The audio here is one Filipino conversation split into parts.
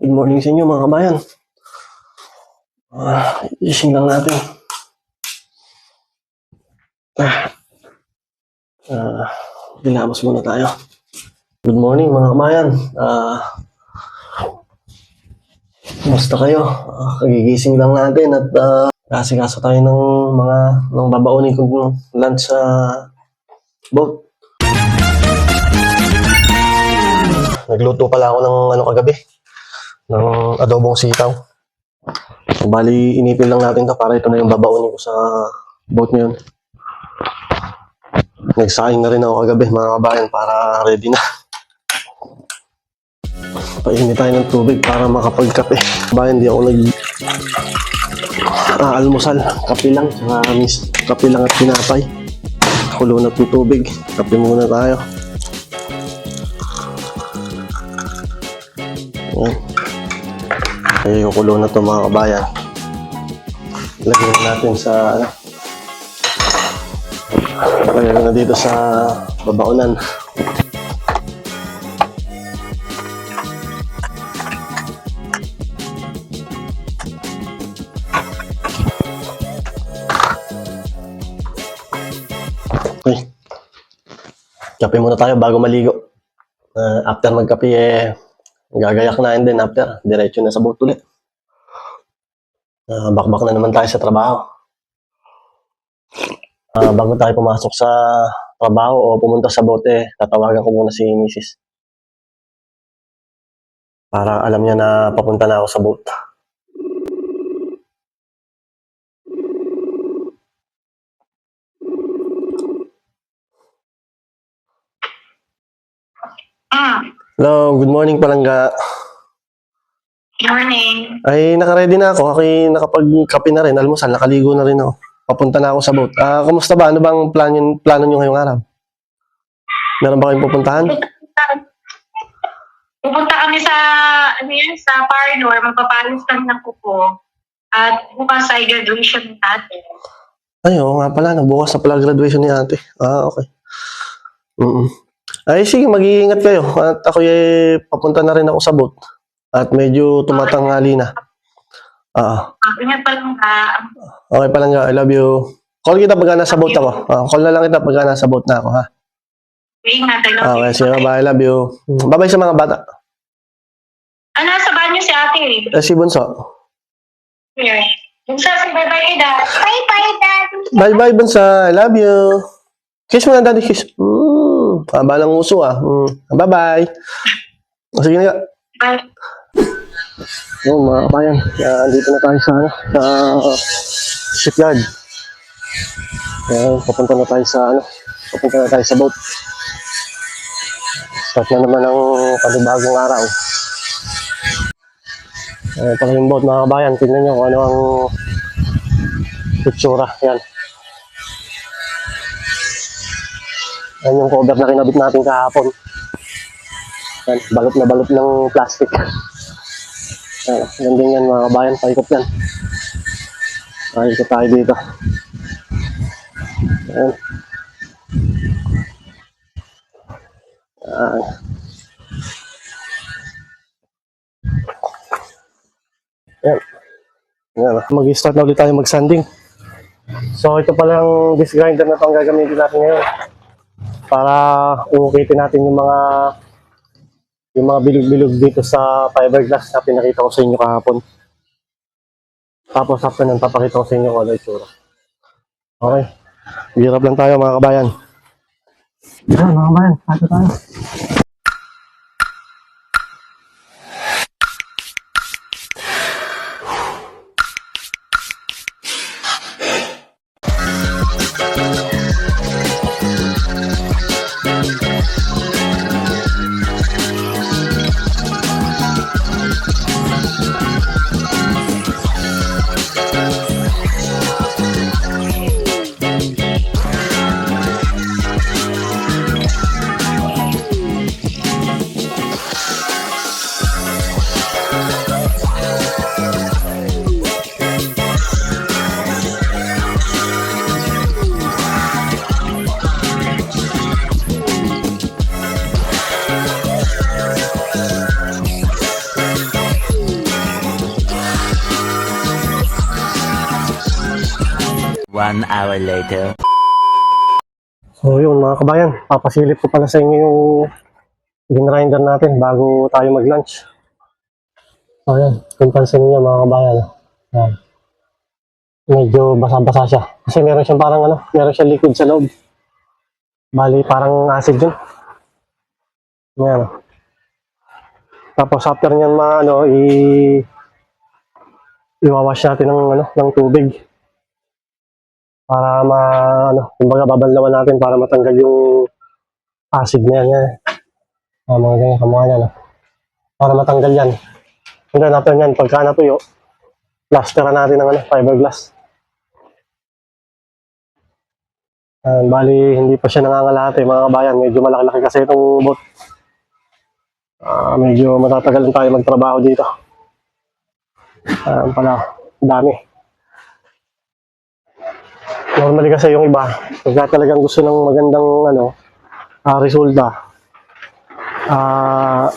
Good morning sa inyo mga kabayan. Ah, ising lang natin. Ah, ah, dilamos muna tayo. Good morning mga kabayan. Ah, Kumusta kayo? Ah, kagigising lang natin at uh, kasikaso tayo ng mga ng babaunin kong lunch sa boat. Nagluto pala ako ng ano kagabi, ng adobong sitaw. Bali, inipin lang natin to para ito na yung babaunin ko sa boat ngayon. Nagsaing na rin ako kagabi mga kabayan para ready na. Painit tayo ng tubig para makapagkape. Bayan, hindi ako nag ah, almusal. Kape lang. Saka mis, kape lang at pinapay. Kulo na po tubig. Kape muna tayo. Ayan. Ay, kukulo na to mga kabayan. Lagyan natin sa ano. Lagyan na dito sa babaunan. Okay. Kape muna tayo bago maligo. Ah, after magkape, eh, gagayak na din after. Diretso na sa boat ulit. Ah, bakbak na naman tayo sa trabaho. Ah, bago tayo pumasok sa trabaho o pumunta sa boat, eh, tatawagan ko muna si Mrs. Para alam niya na papunta na ako sa boat. Ah, Hello, good morning palangga. morning. Ay, nakaready na ako. Ako'y nakapagkape na rin. Almusal, nakaligo na rin ako. Papunta na ako sa boat. Ah, kumusta ba? Ano bang plano, plano nyo ngayong araw? Meron ba kayong pupuntahan? Pupunta kami sa, ano yan, sa Parnor, magpapalis kami ng kuko. At bukas ay graduation natin. Ay, oo nga pala. Nagbukas na pala graduation ni ate. Ah, okay. Mm Ay, sige, mag-iingat kayo. At ako eh, papunta na rin ako sa boat. At medyo tumatanghali na. Ah, Ah, ingat pa lang ka. okay palangga. I love you. Call kita pagka nasa boat ako. Ah, call na lang kita pagka nasa boat na ako, ha? Ingat, I love Okay, you. sige, bye. I love you. Bye-bye sa mga bata. Ah, nasa banyo si ate eh. Eh, si Bunso. Here. Bunsa si bye-bye dad. Bye-bye dad. Bye-bye, Bansa. I love you. Kiss mo na, daddy. Kiss. Mm. Haba ng uso, ah. Mm. Bye-bye. O, sige na nga. Bye. Oh, mga kabayan. Uh, dito na tayo sa, ano, sa shipyard. Ayan, papunta na tayo sa, ano, papunta na tayo sa boat. Start na naman ang panibagong araw. Ayan pala yung boat, mga kabayan. Tingnan nyo kung ano ang pictura. Yan. Yan yung cover na kinabit natin kahapon. Yan, balot na balot ng plastic. Yan din yan mga kabayan, paikot yan. Paikot tayo dito. Ayan. Ayan. Ayan. Ayan. Mag-start na ulit tayo mag-sanding. So ito palang disc grinder na ito ang gagamitin natin ngayon. Para uukitin natin yung mga yung mga bilog-bilog dito sa fiberglass na pinakita ko sa inyo kahapon. Tapos after nun, papakita ko sa inyo kung ano itsura. Okay. Hirap lang tayo mga kabayan. Yan mga kabayan, sato tayo. One hour later. So yun mga kabayan, papasilip ko pala sa inyo yung ginrinder natin bago tayo mag-lunch. So yan, kung pansin niyo mga kabayan. Yan. Medyo basa-basa siya. Kasi meron siyang parang ano, meron siyang liquid sa loob. Bali, parang acid yun. Yan. Tapos after niyan ma, ano, i iwawash natin ng ano, ng tubig para ma ano, kumbaga babanlawan natin para matanggal yung acid na yan. yan. Ah, mga ganyan, kamukha niya, no? Para matanggal yan. And then after yan, pagka natuyo, plasteran natin ng ano, fiberglass. Ah, bali, hindi pa siya nangangalate, mga kabayan. Medyo malaki-laki kasi itong boat. Ah, medyo matatagalan tayo magtrabaho dito. Ah, pala, dami. Normally kasi yung iba, pagka talagang gusto ng magandang ano, ah, resulta, ah,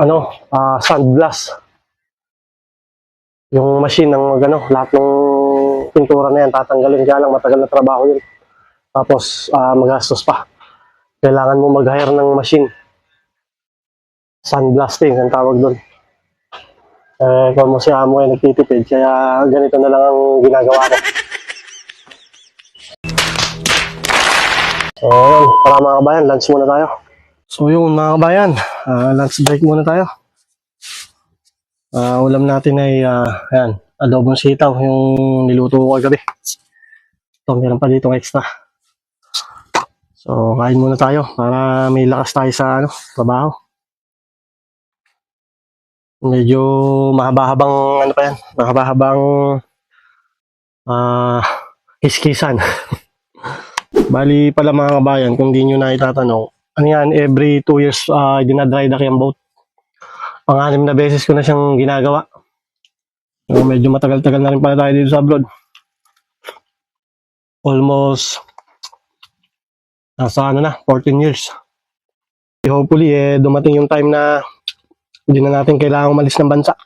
ano, ah, sandblast. Yung machine ng ano, lahat ng pintura na yan, tatanggalin kaya lang matagal na trabaho yun. Tapos, ah, magastos pa. Kailangan mo mag-hire ng machine. Sandblasting, ang tawag doon. Eh, kung mo si Amo ay nagtitipid, kaya ganito na lang ang ginagawa ko. So. Para mga kabayan, lunch muna tayo. So, yun mga kabayan, ah, lunch break muna tayo. Ah, ulam natin ay, ah, ayan, adobong sitaw, yung niluto ko kagabi. Ito, meron pa dito extra. So, kain muna tayo para may lakas tayo sa ano, trabaho. Medyo mahaba-habang, ano pa yan, mahaba-habang ah, kiskisan. Bali pala mga kabayan, kung di nyo na itatanong, ano yan, every two years, uh, dinadry dock yung boat. Pang-anim na beses ko na siyang ginagawa. So, medyo matagal-tagal na rin pala tayo dito sa abroad. Almost, nasa ano na, 14 years. Hopefully, eh, dumating yung time na hindi na natin kailangang umalis ng bansa.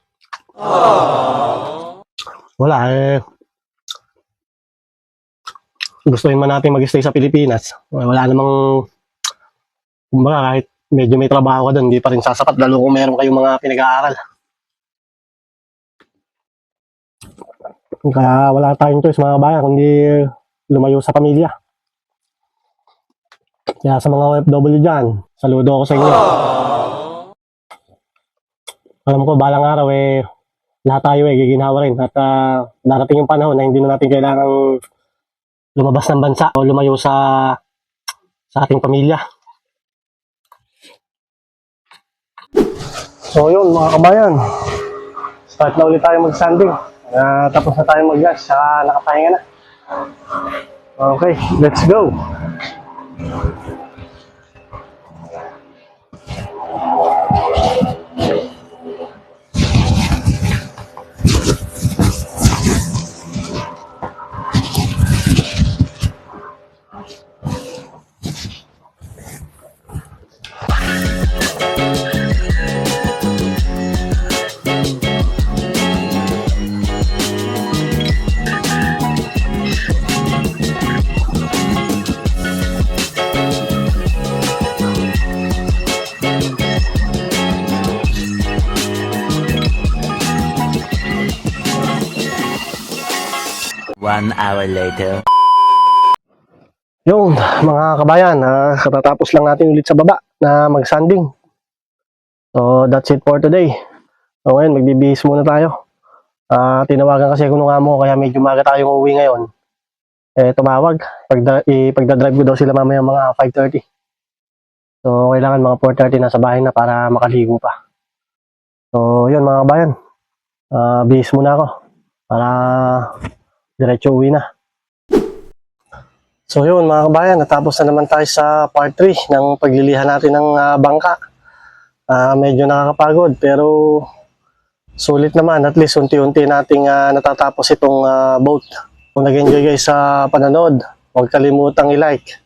Wala, eh, gusto man natin mag-stay sa Pilipinas, wala namang, kumbaga kahit medyo may trabaho ka doon, hindi pa rin sasapat, lalo kung meron kayong mga pinag-aaral. Kaya wala tayong choice mga bayan, kundi lumayo sa pamilya. Kaya sa mga OFW dyan, saludo ako sa inyo. Alam ko, balang araw eh, lahat tayo eh, giginawa rin. At ah, darating yung panahon na hindi na natin kailangang lumabas ng bansa o lumayo sa sa ating pamilya. So yun mga kabayan, start na ulit tayo mag-sanding. Ah, tapos na tayo mag-gas, saka nakapahinga na. Okay, let's go. One hour later. Yung mga kabayan, ah, katatapos lang natin ulit sa baba na mag-sanding. So that's it for today. So ngayon, magbibihis muna tayo. Ah, tinawagan kasi ako nung amo kaya medyo maga tayong uuwi ngayon. Eh, tumawag. Pagda, ipagdadrive ko daw sila mamaya mga 5.30. So, kailangan mga 4.30 na sa bahay na para makaligo pa. So, yun mga kabayan. Ah, bihis muna ako. Para diretso uwi na. So yun mga kabayan, natapos na naman tayo sa part 3 ng paglilihan natin ng ah, bangka. Ah, medyo nakakapagod pero sulit naman at least unti-unti nating ah, natatapos itong ah, boat. Kung nag-enjoy guys sa panonood, huwag kalimutang i-like.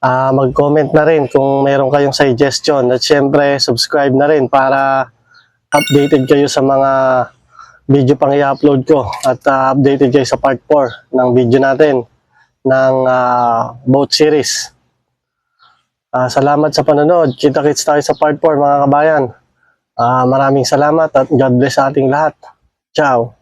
Ah, mag-comment na rin kung meron kayong suggestion at syempre subscribe na rin para updated kayo sa mga video pang i-upload ko at ah, updated kayo sa part 4 ng video natin ng ah, boat series. Ah, salamat sa panonood. Kita-kits tayo sa part 4 mga kabayan. Ah, maraming salamat at God bless sa ating lahat. Ciao!